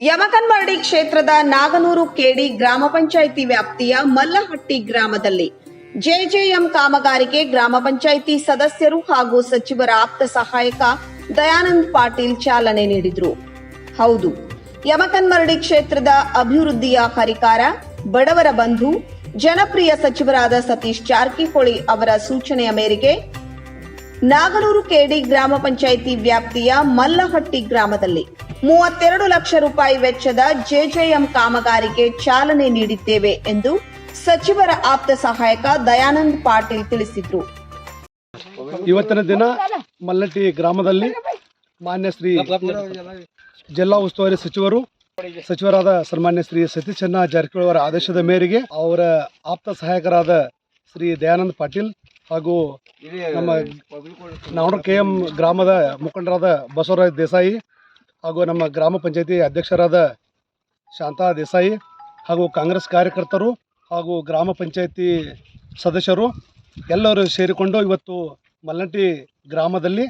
ಯಮಕನ್ಮರಡಿ ಕ್ಷೇತ್ರದ ನಾಗನೂರು ಕೆಡಿ ಗ್ರಾಮ ಪಂಚಾಯಿತಿ ವ್ಯಾಪ್ತಿಯ ಮಲ್ಲಹಟ್ಟಿ ಗ್ರಾಮದಲ್ಲಿ ಜೆಜೆಎಂ ಕಾಮಗಾರಿಗೆ ಗ್ರಾಮ ಪಂಚಾಯಿತಿ ಸದಸ್ಯರು ಹಾಗೂ ಸಚಿವರ ಆಪ್ತ ಸಹಾಯಕ ದಯಾನಂದ್ ಪಾಟೀಲ್ ಚಾಲನೆ ನೀಡಿದರು. ಹೌದು ಯಮಕನ್ಮರಡಿ ಕ್ಷೇತ್ರದ ಅಭಿವೃದ್ಧಿಯ ಹರಿಕಾರ, ಬಡವರ ಬಂಧು, ಜನಪ್ರಿಯ ಸಚಿವರಾದ ಸತೀಶ್ ಜಾರಕಿಹೊಳಿ ಅವರ ಸೂಚನೆಯ ಮೇರೆಗೆ ನಾಗನೂರು ಕೆಡಿ ಗ್ರಾಮ ಪಂಚಾಯಿತಿ ವ್ಯಾಪ್ತಿಯ ಮಲ್ಲಹಟ್ಟಿ ಗ್ರಾಮದಲ್ಲಿ ಮೂವತ್ತೆರಡು ಲಕ್ಷ ರೂಪಾಯಿ ವೆಚ್ಚದ ಜೆಜೆಎಂ ಕಾಮಗಾರಿಗೆ ಚಾಲನೆ ನೀಡಿದ್ದೇವೆ ಎಂದು ಸಚಿವರ ಆಪ್ತ ಸಹಾಯಕ ದಯಾನಂದ್ ಪಾಟೀಲ್ ತಿಳಿಸಿದ್ರು. ಇವತ್ತಿನ ದಿನ ಮಲ್ಲಟ್ಟಿ ಗ್ರಾಮದಲ್ಲಿ ಮಾನ್ಯ ಶ್ರೀ ಜಿಲ್ಲಾ ಉಸ್ತುವಾರಿ ಸಚಿವರು, ಸಚಿವರಾದ ಸನ್ಮಾನ್ಯ ಶ್ರೀ ಸತೀಶಣ್ಣ ಜಾರಕಿಹೊಳಿ ಅವರ ಆದೇಶದ ಮೇರೆಗೆ ಅವರ ಆಪ್ತ ಸಹಾಯಕರಾದ ಶ್ರೀ ದಯಾನಂದ್ ಪಾಟೀಲ್ ಹಾಗೂ ನಮ್ಮ ನಾವಣ ಕೆ ಎಂ ಗ್ರಾಮದ ಮುಖಂಡರಾದ ಬಸವರಾಜ್ ದೇಸಾಯಿ ಹಾಗೂ ನಮ್ಮ ಗ್ರಾಮ ಪಂಚಾಯತಿ ಅಧ್ಯಕ್ಷರಾದ ಶಾಂತಾ ದೇಸಾಯಿ ಹಾಗೂ ಕಾಂಗ್ರೆಸ್ ಕಾರ್ಯಕರ್ತರು ಹಾಗೂ ಗ್ರಾಮ ಪಂಚಾಯತಿ ಸದಸ್ಯರು ಎಲ್ಲರೂ ಸೇರಿಕೊಂಡು ಇವತ್ತು ಮಲ್ಲಂಟಿ ಗ್ರಾಮದಲ್ಲಿ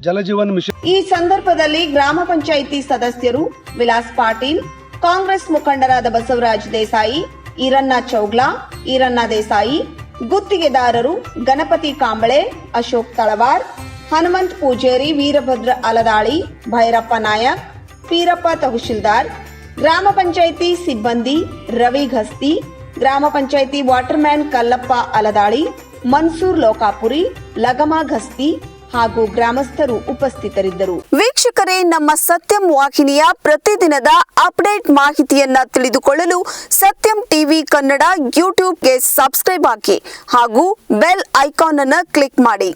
ಜಲಜೀವನ ಮಿಷನ್ ಈ ಸಂದರ್ಭದಲ್ಲಿ ಗ್ರಾಮ ಪಂಚಾಯಿತಿ ಸದಸ್ಯರು ವಿಲಾಸ್ ಪಾಟೀಲ್, ಕಾಂಗ್ರೆಸ್ ಮುಖಂಡರಾದ ಬಸವರಾಜ್ ದೇಸಾಯಿ, ಈರಣ್ಣ ಚೌಗ್ಲಾ, ಈರಣ್ಣ ದೇಸಾಯಿ, ಗುತ್ತಿಗೆದಾರರು ಗಣಪತಿ ಕಾಂಬಳೆ, ಅಶೋಕ್ ತಳವಾರ್ ಹನುಮಂತ್ ಪೂಜೇರಿ, ವೀರಭದ್ರ ಅಲದಾಳಿ ಭೈರಪ್ಪ ನಾಯಕ್, ಪೀರಪ್ಪ ತಹಶೀಲ್ದಾರ್ ಗ್ರಾಮ ಪಂಚಾಯಿತಿ ಸಿಬ್ಬಂದಿ, ರವಿ ಘಸ್ತಿ, ಗ್ರಾಮ ಪಂಚಾಯಿತಿ ವಾಟರ್ಮ್ಯಾನ್ ಕಲ್ಲಪ್ಪ ಅಲದಾಳಿ, ಮನ್ಸೂರ್ ಲೋಕಾಪುರಿ, ಲಗಮ ಘಸ್ತಿ ಹಾಗೂ ಗ್ರಾಮಸ್ಥರು ಉಪಸ್ಥಿತರಿದ್ದರು. ವೀಕ್ಷಕರೇ, ನಮ್ಮ ಸತ್ಯಂ ವಾಹಿನಿಯ ಪ್ರತಿದಿನದ ಅಪ್ಡೇಟ್ ಮಾಹಿತಿಯನ್ನ ತಿಳಿದುಕೊಳ್ಳಲು ಸತ್ಯಂ ಟಿವಿ ಕನ್ನಡ ಯೂಟ್ಯೂಬ್ಗೆ ಸಬ್ಸ್ಕ್ರೈಬ್ ಹಾಕಿ ಹಾಗೂ ಬೆಲ್ ಐಕಾನ್ ಅನ್ನು ಕ್ಲಿಕ್ ಮಾಡಿ.